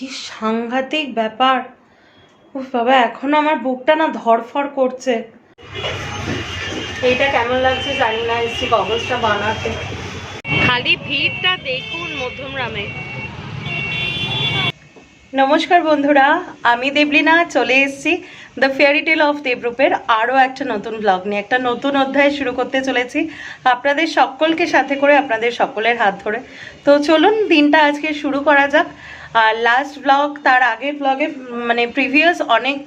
কি সাংঘাতিক ব্যাপার। উফ বাবা এখন আমার বুকটা না ধরফর করছে। এইটা কেমন লাগছে জানি না এসছি কাগজটা বানাতে। খালি ভিড়টা দেখুন মধ্যমগ্রামে। নমস্কার বন্ধুরা আমি দেবলিনা চলে এসেছি দ্য ফেয়ারি টেল অফ দেবরূপের আরও একটা নতুন ব্লগ নিয়ে একটা নতুন অধ্যায় শুরু করতে চলেছি। আপনাদের সকলকে সাথে করে আপনাদের সকলের হাত ধরে। তো চলুন দিনটা আজকে শুরু করা যাক। আর লাস্ট ব্লগ তার আগের ব্লগে মানে প্রিভিয়াস অনেক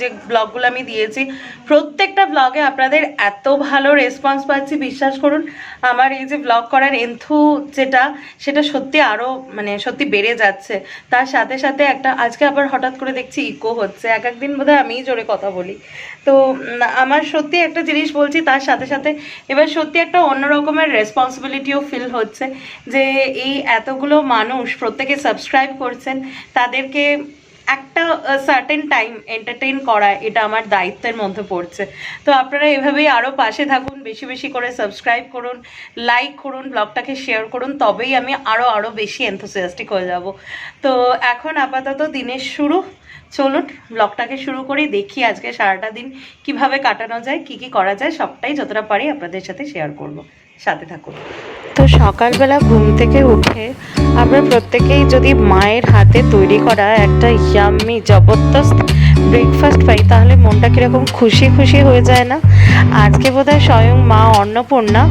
যে ব্লগগুলো আমি দিয়েছি, প্রত্যেকটা ব্লগে আপনাদের এত ভালো রেসপন্স পাচ্ছি। বিশ্বাস করুন, আমার এই যে ব্লগ করার এন্থু যেটা, সেটা সত্যি আরও মানে সত্যি বেড়ে যাচ্ছে। তার সাথে সাথে একটা, আজকে আবার হঠাৎ করে দেখছি ইকো হচ্ছে। এক একদিন বোধহয় আমিই জোরে কথা বলি। তো আমার সত্যি একটা জিনিস বলছি, তার সাথে সাথে এবার সত্যি একটা অন্য রকমের রেসপন্সিবিলিটিও ফিল হচ্ছে যে এই এতগুলো মানুষ প্রত্যেকে সাবস্ক্রাইব করছেন, তাদেরকে একটা সার্টেন টাইম এন্টারটেইন করা এটা আমার দায়িত্বের মধ্যে পড়ছে। তো আপনারা এভাবেই আরও পাশে থাকুন, বেশি বেশি করে সাবস্ক্রাইব করুন লাইক করুন ব্লগটাকে শেয়ার করুন, তবেই আমি আরও আরও বেশি এনথোসিয়াস্টিক হয়ে যাব। তো এখন আপাতত দিনের শুরু। চলুন ব্লগটাকে শুরু করি, দেখি আজকে সারাটা দিন কীভাবে কাটানো যায়, কি কি করা যায়, সবটাই যতটা পারি আপনাদের সাথে শেয়ার করব। সাথে থাকুন। তো সকালবেলা ঘুম থেকে উঠে আমরা প্রত্যেকেই যদি মায়ের হাতে তৈরি করা একটা ইয়াম্মি জবরদস্ত ব্রেকফাস্ট পাই, তাহলে মনটা কীরকম খুশি খুশি হয়ে যায় না? আজকে বোধহয় স্বয়ং মা অন্নপূর্ণা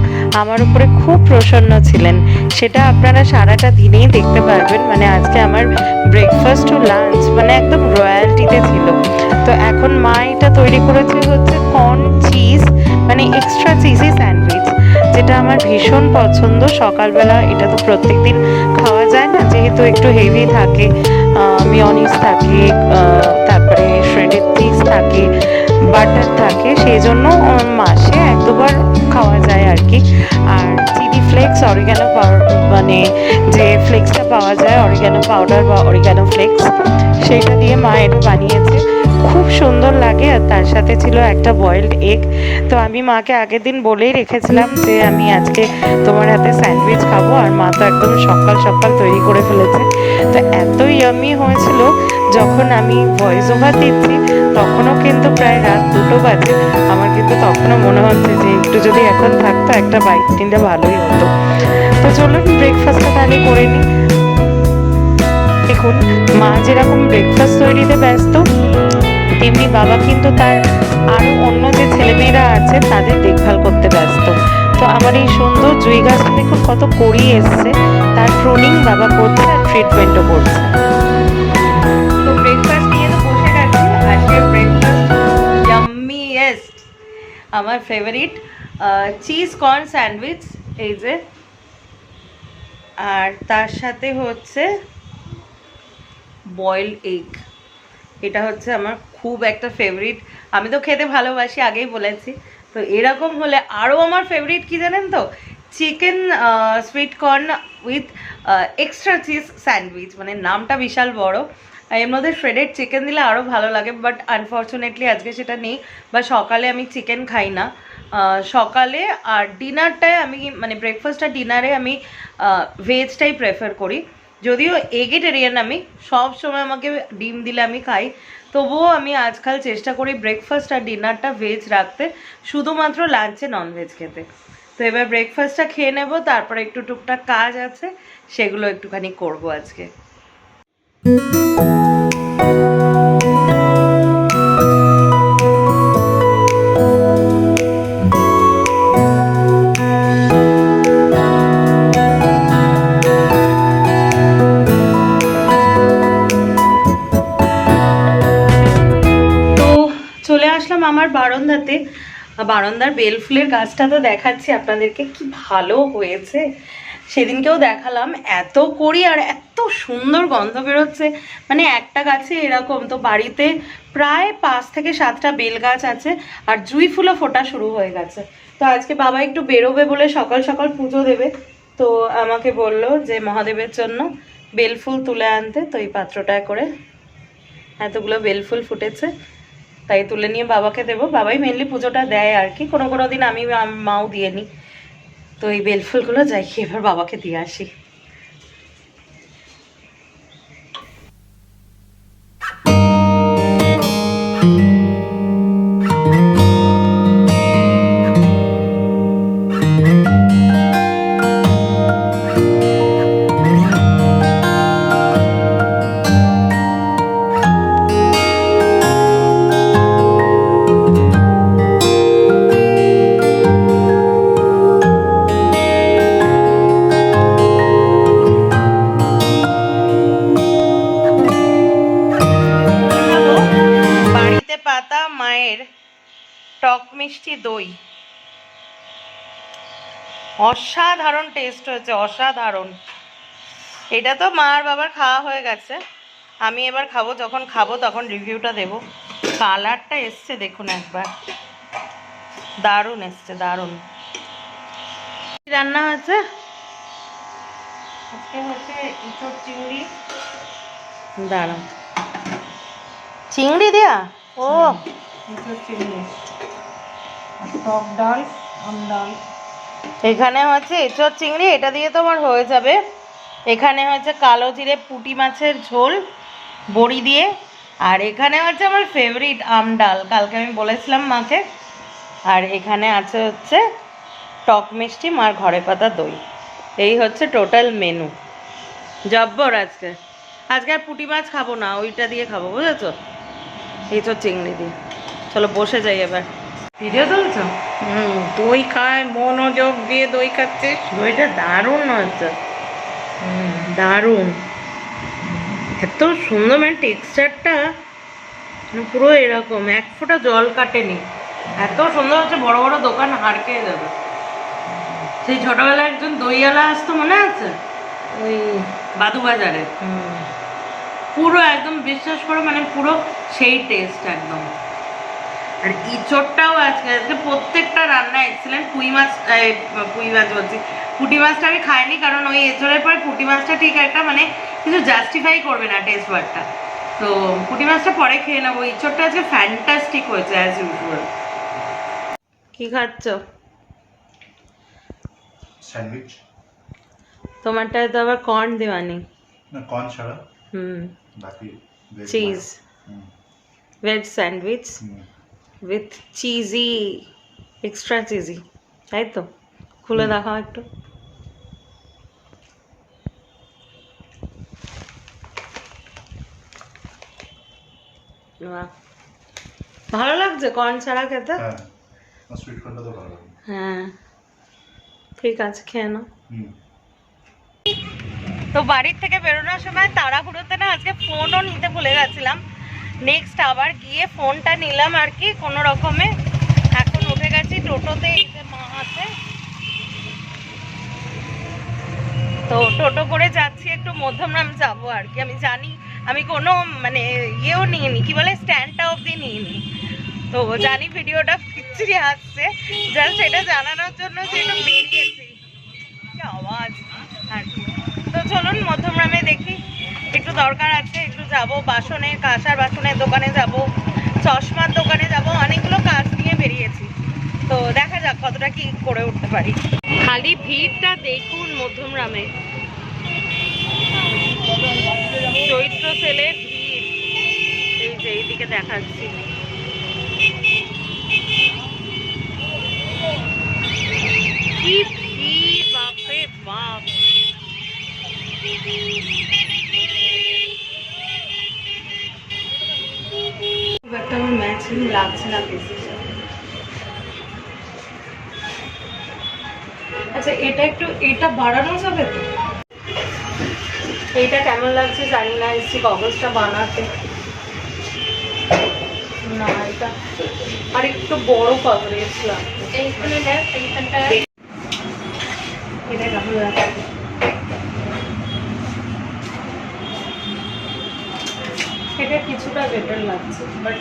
আমার উপরে খুব প্রসন্ন ছিলেন। সেটা আপনারা সারাটা দিনেই দেখতে পারবেন। মানে আজকে আমার ব্রেকফাস্ট টু লাঞ্চ মানে একদম রয়্যালটিতে ছিল। তো এখন মা এটা তৈরি করেছে হচ্ছে কর্ন চিজ মানে এক্সট্রা চিজি স্যান্ডউইচ যেটা আমার ভীষণ পছন্দ। সকালবেলা এটা তো প্রত্যেকদিন খাওয়া যায় না, যেহেতু একটু হেভি থাকে মিয়নিস থাকে তারপরে শ্রেডেড চিজ থাকে বাটার থাকে সেই জন্য মাসে এক দুবার খাওয়া যায় আর কি আর চিলি ফ্লেক্স অরিগ্যানো মানে যে ফ্লেক্সটা পাওয়া যায় অরিগ্যানো পাউডার বা অরিগ্যানো ফ্লেক্স সেইটা দিয়ে মা এটা বানিয়েছে। খুব সুন্দর লাগে আর তার সাথে ছিল একটা বয়েলড এগ তো আমি মাকে আগের দিন বলেই রেখেছিলাম যে আমি আজকে তোমার হাতে স্যান্ডউইচ খাব আর মা তো একদম সকাল সকাল তৈরি করে ফেলেছে। তো এত ইয়ামি হয়েছিল, যখন আমি ভয়েস ওভার দিচ্ছি, তখনও কিন্তু প্রায় রাত দুটো বাজে। আমার কিন্তু তখনও মনে হচ্ছে যে একটু যদি এখন থাকতো, একটা বাইক নিলে ভালোই হতো। তো চলুন ব্রেকফাস্টটা তাহলে করে নিই। দেখুন, মা যেরকম ব্রেকফাস্ট তৈরিতে ব্যস্ত তেমনি বাবা কিন্তু তার আরও অন্য যে ছেলেমেয়েরা আছে, তাদের দেখভাল করতে ব্যস্ত। তো আমার এই সুন্দর জুই গাছটা দেখুন কত কড়ি এসছে, তার প্রুনিং বাবা করছে আর ট্রিটমেন্টও করছে। তো ব্রেকফাস্ট নিয়ে তো বসে আমার ফেভারিট চিজ কর্ন স্যান্ডউইচ এই যে। আর তার সাথে হচ্ছে বয়েল এগ এটা হচ্ছে আমার খুব একটা ফেভারিট আমি তো খেতে ভালোবাসি, আগেই বলেছি। তো এরকম হলে আরও আমার ফেভারিট কি জানেন তো? Chicken sweet corn with extra cheese sandwich মানে নামটা বিশাল বড়। এর মধ্যে শ্রেডেড চিকেন দিলে আরও ভালো লাগে বাট আনফর্চুনেটলি আজকে সেটা নেই। বা সকালে আমি চিকেন খাই না। সকালে আর ডিনারটায় আমি মানে ব্রেকফাস্ট আর ডিনারে আমি ভেজটাই প্রেফার করি। যদিও এগেটেরিয়ান আমি, সব সময় আমাকে ডিম দিলে আমি খাই। তবুও আমি আজকাল চেষ্টা করি ব্রেকফাস্ট আর ডিনারটা ভেজ রাখতে, শুধুমাত্র লাঞ্চে ননভেজ খেতে। তো এবার ব্রেকফাস্টটা খেয়ে নেব, তারপরে একটু টুকটাক কাজ আছে, সেগুলো একটুখানি করব আজকে। বারান্দাতে বারান্দার বেলফুলের গাছটা তো দেখাচ্ছি আপনাদেরকে, কি ভালো হয়েছে। সেদিনকেও দেখালাম, এত করি আর এত সুন্দর গন্ধ বেরোচ্ছে। মানে একটা গাছে এরকম, তো বাড়িতে প্রায় পাঁচ থেকে সাতটা বেল গাছ আছে আর জুই ফুলও ফোটা শুরু হয়ে গেছে। তো আজকে বাবা একটু বেরোবে বলে সকাল সকাল পুজো দেবে। তো আমাকে বলল যে মহাদেবের জন্য বেলফুল তুলে আনতে, তো এই পাত্রটায় করে এতগুলো বেলফুল ফুটেছে। তাই তুলে নিয়ে বাবাকে দেবো। বাবাই মেনলি পুজোটা দেয় আর কি। কোনো কোনো দিন আমি মাও দিয়ে নিই তো এই বেলফুলগুলো যাই, এবার বাবাকে দিয়ে আসি। হয়েছে অসাধারণ। এটা তো মা আর বাবার খাওয়া হয়ে গেছে। আমি এবার খাব, যখন খাব তখন রিভিউটা দেবো। কালারটা এসছে দেখুন একবার। দারুণ এসছে, দারুণ। রান্না হয়েছে? চিংড়ি। দাঁড়ান ও। চিংড়ি। টক ডাল, আম ডাল। এখানে হচ্ছে এঁচড় চিংড়ি, এটা দিয়ে তোমার হয়ে যাবে। এখানে হচ্ছে কালো জিরে পুঁটি মাছের ঝোল, বড়ি দিয়ে। আর এখানে হচ্ছে আমার ফেভারিট আম ডাল, কালকে আমি বলেছিলাম মাকে। আর এখানে আছে হচ্ছে টক মিষ্টি মার ঘরে পাতা দই। এই হচ্ছে টোটাল মেনু জব্বর আজকে। আজকে আর পুঁটি মাছ খাব না, ওইটা দিয়ে খাব, বুঝেছ? এঁচড় চিংড়ি দিয়ে। চলো বসে যাই এবার। ভিডিও তুলছো? হুম দই খায় মনোযোগ দিয়ে দই খাচ্ছে। দইটা দারুণ হুম দারুণ। এত সুন্দর মানে টেক্সচারটা পুরো এরকম এক ফোঁটা জল কাটেনি। এত সুন্দর হচ্ছে বড় বড় দোকান হারকে যাবে সেই ছোটবেলায় একজন দইওয়ালা আসতো মনে আছে? ওই বাদু বাজারে হুম। পুরো একদম বিশ্বাস করো মানে পুরো সেই টেস্ট একদম। আর ইঁচড়টাও আজকে আজকে প্রত্যেকটা রান্না এক্সেলেন্ট পুঁই মাছ পুঁই মাছ বলছি। পুঁটি মাছটা আমি খাইনি কারণ ওই এঁচড়ের পরে পুঁটি মাছটা ঠিক একটা মানে কিছু জাস্টিফাই করবে না টেস্ট বারটা। তো পুঁটি মাছটা পরে খেয়ে নেব। ইঁচড়টা আজকে ফ্যান্টাস্টিক হয়েছে অ্যাজ ইউজুয়াল কি খাচ্ছ? স্যান্ডউইচ। তোমারটায় তো আবার কর্ন দেওয়ানি না কর্ন ছাড়া। হুম। বাকি চিজ ভেজ স্যান্ডউইচ হুম। উইথ চিজি এক্সট্রা চিজি তাই তো? খুলে দেখাও একটু। ভালো লাগছে কর্ন ছাড়া খেতে? হ্যাঁ হ্যাঁ। ঠিক আছে খেয়ে নাও। তো বাড়ির থেকে বেরোনোর সময় তাড়াহুড়োতে না আজকে ফোনও নিতে ভুলে গেছিলাম। নেক্সট আবার গিয়ে ফোনটা নিলাম আর কি, কোনো রকমে। এখন উঠে গেছি, টোটোতে মা আছে। তো টোটো করে যাচ্ছি একটু মধ্যমগ্রাম যাব আর কি। আমি জানি, আমি কোনো মানে ইয়েও নিইনি, কি বলে স্ট্যান্ডটা অবধি নিইনি। তো জানি ভিডিওটা পিচ্ছিরি আসছে জাস্ট এটা জানানোর জন্য যে একটু বেরিয়েছি। আওয়াজ। আর কি। তো চলুন মধ্যমগ্রামে দেখি। একটু দরকার আছে, একটু যাব। বাসনের কাঁসার বাসনের দোকানে যাব। চশমার দোকানে যাব। অনেকগুলো কাজ নিয়ে বেরিয়েছি। তো দেখা যাক কতটা কি করে উঠতে পারি। খালি ভিড়টা দেখুন মধ্যমগ্রামে। চৈত্র সেলের ভিড়। এই যে এইদিকে দেখাচ্ছি কি ভিড় বাপরে বাপ খুব একটা আমার ম্যাচিং লাগছে না বেশি আচ্ছা এটা একটু এটা বাড়ানো যাবে তো? এইটা কেমন লাগছে জানি না এসছি গগলসটা বানাতে। না এটা আর একটু বড় কভারেজ লাগছে এইখানে দেখ এইখানটা এটা কেমন লাগছে? এটা কিছুটা বেটার লাগছে বাট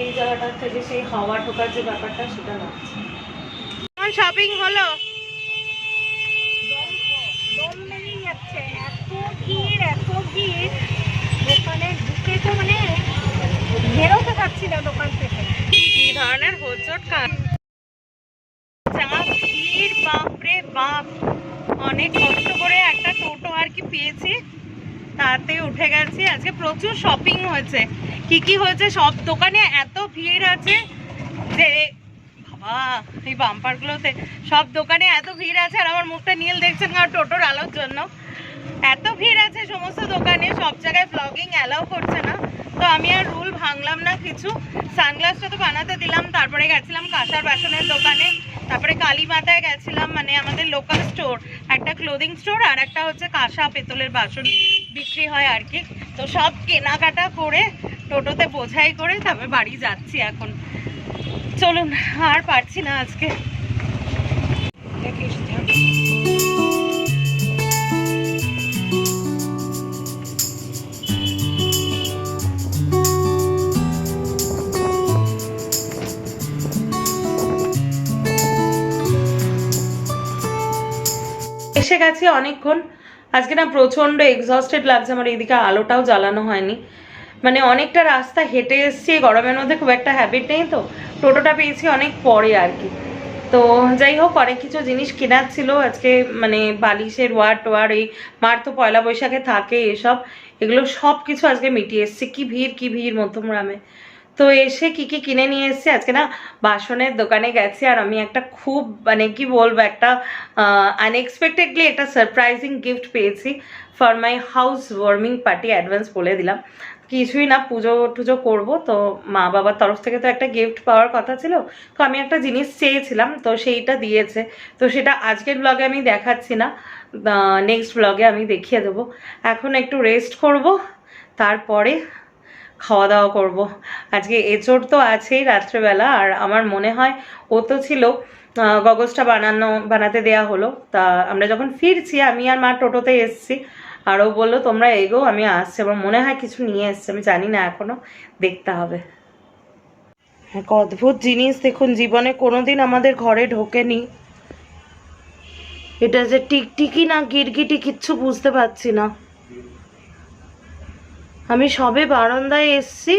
এই জায়গাটার থেকে সেই হাওয়া ঢোকার যে ব্যাপারটা সেটা লাগছে। শপিং হলো দম লেগেই যাচ্ছে এত ভিড় ভিড় দোকানে ঢুকে তো মানে বেরোতে পারছি না দোকান থেকে। কি ধরনের হোচট যা ভিড় বাপরে বাপ। অনেক কষ্ট করে একটা টোটো আর কি পেয়েছি, তাতে উঠে গেছি। আজকে প্রচুর শপিং হয়েছে। কি কি হয়েছে? সব দোকানে এত ভিড় আছে যে, বাবা, এই বাম্পারগুলোতে সব দোকানে এত ভিড় আছে আর আমার মুখটা নীল দেখছেন কারণ টোটোর আলোর জন্য। এত ভিড় আছে সমস্ত দোকানে, সব জায়গায় ব্লগিং অ্যালাউ করছে না। তো আমি আর রুল ভাঙলাম না কিছু। সানগ্লাসটা তো বানাতে দিলাম, তারপরে গেছিলাম কাঁসার বাসনের দোকানে। তারপরে কালীমাতায় গেছিলাম মানে আমাদের লোকাল স্টোর একটা ক্লোদিং স্টোর আর একটা হচ্ছে কাঁসা পেতলের বাসন বিক্রি হয় আর কি। তো সব কেনাকাটা করে টোটোতে বোঝাই করে তারপরে বাড়ি যাচ্ছি এখন। চলুন, আর পারছি না আজকে। দেখিস। এসে গেছি অনেকক্ষণ। আজকে না প্রচণ্ড এক্সস্টেড লাগছে, আমার এইদিকে আলোটাও জ্বালানো হয়নি। মানে অনেকটা রাস্তা হেঁটে এসছি গরমের মধ্যে খুব একটা হ্যাবিট নেই তো। টোটোটা পেয়েছি অনেক পরে আর কি। তো যাই হোক, অনেক কিছু জিনিস কেনার ছিল। আজকে মানে বালিশের ওয়ার টোয়ার, এই মার তো পয়লা বৈশাখে থাকে এসব। এগুলো সব কিছু আজকে মিটিয়ে এসছে। কি ভিড় কি ভিড় মধ্যমগ্রামে। তো এসে কি কি কিনে নিয়ে এসেছি? আজকে না বাসনের দোকানে গেছি আর আমি একটা খুব মানে কি বলব, একটা আনএক্সপেক্টেডলি একটা সারপ্রাইজিং গিফট পেয়েছি for my house warming party advance বলে দিলাম। কিছুই না, পুজো টুজো করব। তো মা বাবার তরফ থেকে তো একটা গিফট পাওয়ার কথা ছিল। তো আমি একটা জিনিস চেয়েছিলাম, তো সেইটা দিয়েছে। তো সেটা আজকের ব্লগে আমি দেখাচ্ছি না নেক্সট ব্লগে আমি দেখিয়ে দেবো। এখন একটু রেস্ট করব, তারপরে খাওয়া দাওয়া করব। আজকে এচোর তো আছেই রাত্রেবেলা, আর আমার মনে হয় ও তো ছিল গগজটা বানানো, বানাতে দেয়া হলো। তা আমরা যখন ফিরছি, আমি আর মা টোটোতে এসছি, আর ও বলল, তোমরা এগো, আমি আসছি। আমার মনে হয় কিছু নিয়ে এসছে, আমি জানি না এখনও, দেখতে হবে। এক অদ্ভুত জিনিস দেখুন, জীবনে কোনোদিন আমাদের ঘরে ঢোকেনি। এটা যে টিকটিকি না গিরগিটি, কিচ্ছু বুঝতে পারছি না। আমি সবে বারান্দায় এসছি।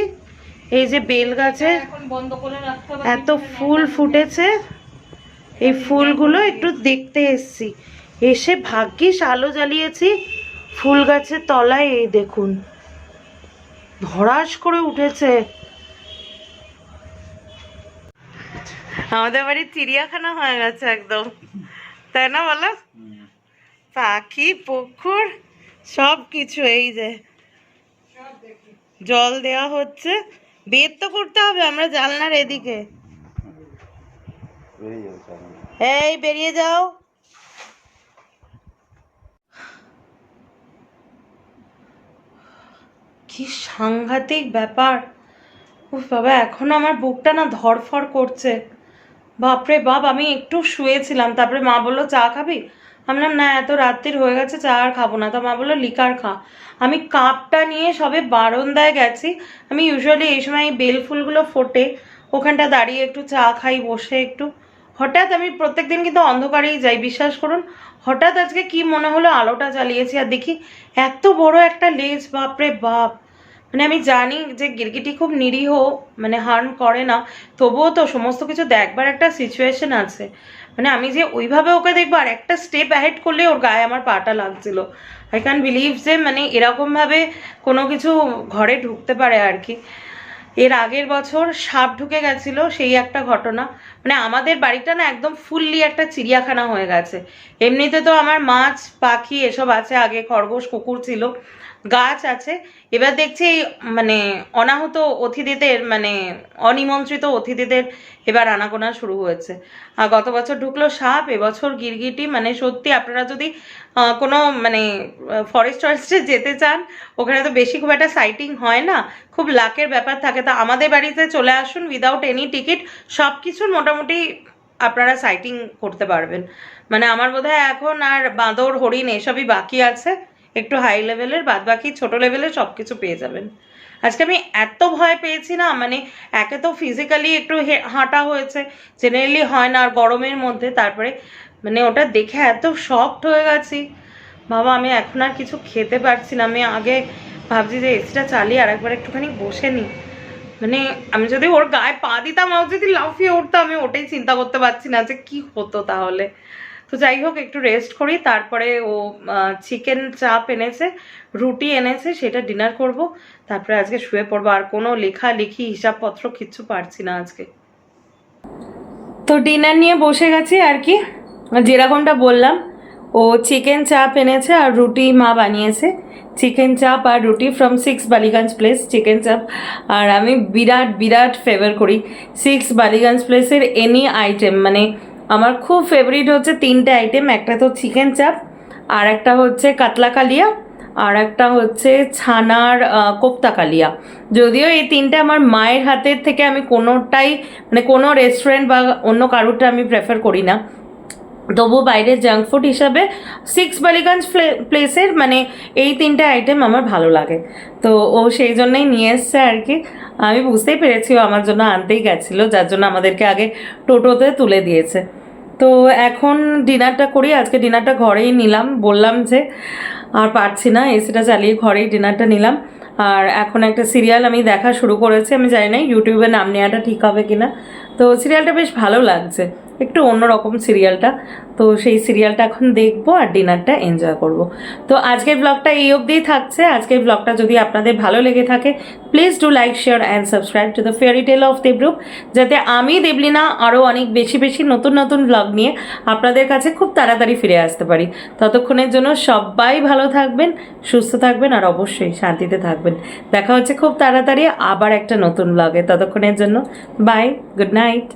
এই যে বেল গাছে এখন বন্ধ করে রাখতে হবে এত ফুল ফুটেছে। এই ফুলগুলো একটু দেখতে এসছি। এসে ভাগ্যিস আলো জ্বালিয়েছি। ফুল গাছের তলায় এই দেখুন ধরাস করে উঠেছে। আমাদের বাড়ির চিড়িয়াখানা হয়ে গেছে একদম। তাই না বলো? পাখি পুকুর সব কিছু এই যে। জল দেওয়া হচ্ছে। বেদ তো করতে হবে, আমরা জানলার এদিকে। এই, বেরিয়ে যাও। কি সাংঘাতিক ব্যাপার। উফ বাবা, এখন আমার বুকটা না ধরফর করছে। বাপরে বাপ, আমি একটু শুয়েছিলাম। তারপরে মা বলল, চা খাবি? আমি বললাম, না, এত রাত্রির হয়ে গেছে, চা আর খাব না। তো মা বলল, লিকার খা। আমি কাপটা নিয়ে সবে বারন্দায় গেছি। আমি ইউজুয়ালি এই সময় বেল ফুলগুলো ফোটে, ওখানটা দাঁড়িয়ে একটু চা খাই, বসে একটু। হঠাৎ আমি প্রত্যেকদিন কিন্তু অন্ধকারেই যাই, বিশ্বাস করুন। হঠাৎ আজকে কি মনে হলো, আলোটা চালিয়েছি আর দেখি এত বড় একটা লেজ, বাপরে বাপ! মানে আমি জানি যে গিরগিটি খুব নিরীহ মানে হার্ম করে না, তবুও তো সমস্ত কিছু দেখবার একটা সিচুয়েশন আছে। মানে আমি যে ওইভাবে ওকে দেখব, আর একটা স্টেপ অ্যাহেড করলে ওর গায়ে আমার পাটা লাগছিল। আই ক্যান বিলিভ যে মানে এরকমভাবে কোনো কিছু ঘরে ঢুকতে পারে আর কি। এর আগের বছর সাপ ঢুকে গেছিল, সেই একটা ঘটনা। মানে আমাদের বাড়িটা না একদম ফুললি একটা চিড়িয়াখানা হয়ে গেছে। এমনিতে তো আমার মাছ, পাখি এসব আছে, আগে খরগোশ, কুকুর ছিল। গাছ আছে। এবার দেখছি মানে অনাহত অতিথিদের মানে অনিমন্ত্রিত অতিথিদের এবার আনাগোনা শুরু হয়েছে। আর গত বছর ঢুকলো সাপ, এবছর গিরগিটি। মানে সত্যি আপনারা যদি কোনো মানে ফরেস্ট টরেস্টে যেতে চান, ওখানে তো বেশি খুব একটা সাইটিং হয় না। খুব লাকের ব্যাপার থাকে। তা আমাদের বাড়িতে চলে আসুন উইদাউট এনি টিকিট সব কিছুর মোটামুটি আপনারা সাইটিং করতে পারবেন। মানে আমার বোধহয় এখন আর বাঁদর, হরিণ এসবই বাকি আছে। একটু হাই লেভেলের বাদ বাকি ছোট লেভেলের সব কিছু পেয়ে যাবেন। আজকে আমি এত ভয় পেয়েছি না মানে একে তো ফিজিক্যালি একটু হাঁটা হয়েছে জেনারেলি হয় না আর গরমের মধ্যে, তারপরে মানে ওটা দেখে এত শকড হয়ে গেছি। বাবা, আমি এখন আর কিছু খেতে পারছি না, আমি আগে ভাবছি যে এসিটা চালিয়ে আর একবার একটুখানি বসে নিই। মানে আমি যদি ওর গায়ে পা দিতাম ও যদি লাফিয়ে উঠতো আমি ওটাই চিন্তা করতে পারছি না যে কি হতো তাহলে। তো যাই হোক, একটু রেস্ট করি। তারপরে ও চিকেন চাপ এনেছে, রুটি এনেছে, সেটা ডিনার করব। তারপরে আজকে শুয়ে পড়ব। আর কোনো লেখা লেখি হিসাবপত্র কিচ্ছু পারছি না আজকে। তো ডিনার নিয়ে বসে গেছি আর কি। যেরকমটা বললাম, ও চিকেন চাপ এনেছে আর রুটি মা বানিয়েছে। চিকেন চাপ আর রুটি from six Ballygunge place chicken chaap আর আমি বিরাট বিরাট ফেভার করি। সিক্স বালিগঞ্জ প্লেসের এনি আইটেম মানে আমার খুব ফেভারিট হচ্ছে তিনটে আইটেম একটা তো চিকেন চাপ আর একটা হচ্ছে কাতলা কালিয়া, আর একটা হচ্ছে ছানার কোপ্তা কালিয়া। যদিও এই তিনটে আমার মায়ের হাতের থেকে আমি কোনোটাই মানে কোনো রেস্টুরেন্ট বা অন্য কারোরটা আমি প্রেফার করি না। তবু বাইরের জাঙ্ক ফুড হিসাবে সিক্স বালিগঞ্জ প্লেসের মানে এই তিনটে আইটেম আমার ভালো লাগে। তো ও সেই জন্যই নিয়ে এসছে আর কি। আমি বুঝতেই পেরেছি ও আমার জন্য আনতেই গেছিল, যার জন্য আমাদেরকে আগে টোটোতে তুলে দিয়েছে। তো এখন ডিনারটা করি, আজকে ডিনারটা ঘরেই নিলাম। বললাম যে আর পারছি না, এসিটা চালিয়ে ঘরেই ডিনারটা নিলাম। আর এখন একটা সিরিয়াল আমি দেখা শুরু করেছি, আমি জানি না ইউটিউবে নাম নেওয়াটা ঠিক হবে কিনা। তো সিরিয়ালটা বেশ ভালো লাগছে। একটু অন্যরকম সিরিয়ালটা। তো সেই সিরিয়ালটা এখন দেখব আর ডিনারটা এনজয় করব। তো আজকের ব্লগটা এই অবধিই থাকছে। আজকের ব্লগটা যদি আপনাদের ভালো লেগে থাকে please do like share and subscribe to the fairy tale of Debrup যাতে আমি, দেবলিনা আরও অনেক বেশি বেশি নতুন নতুন ব্লগ নিয়ে আপনাদের কাছে খুব তাড়াতাড়ি ফিরে আসতে পারি। ততক্ষণের জন্য সবাই ভালো থাকবেন, সুস্থ থাকবেন আর অবশ্যই শান্তিতে থাকবেন। দেখা হচ্ছে খুব তাড়াতাড়ি আবার একটা নতুন ব্লগে ততক্ষণের জন্য বাই গুড নাইট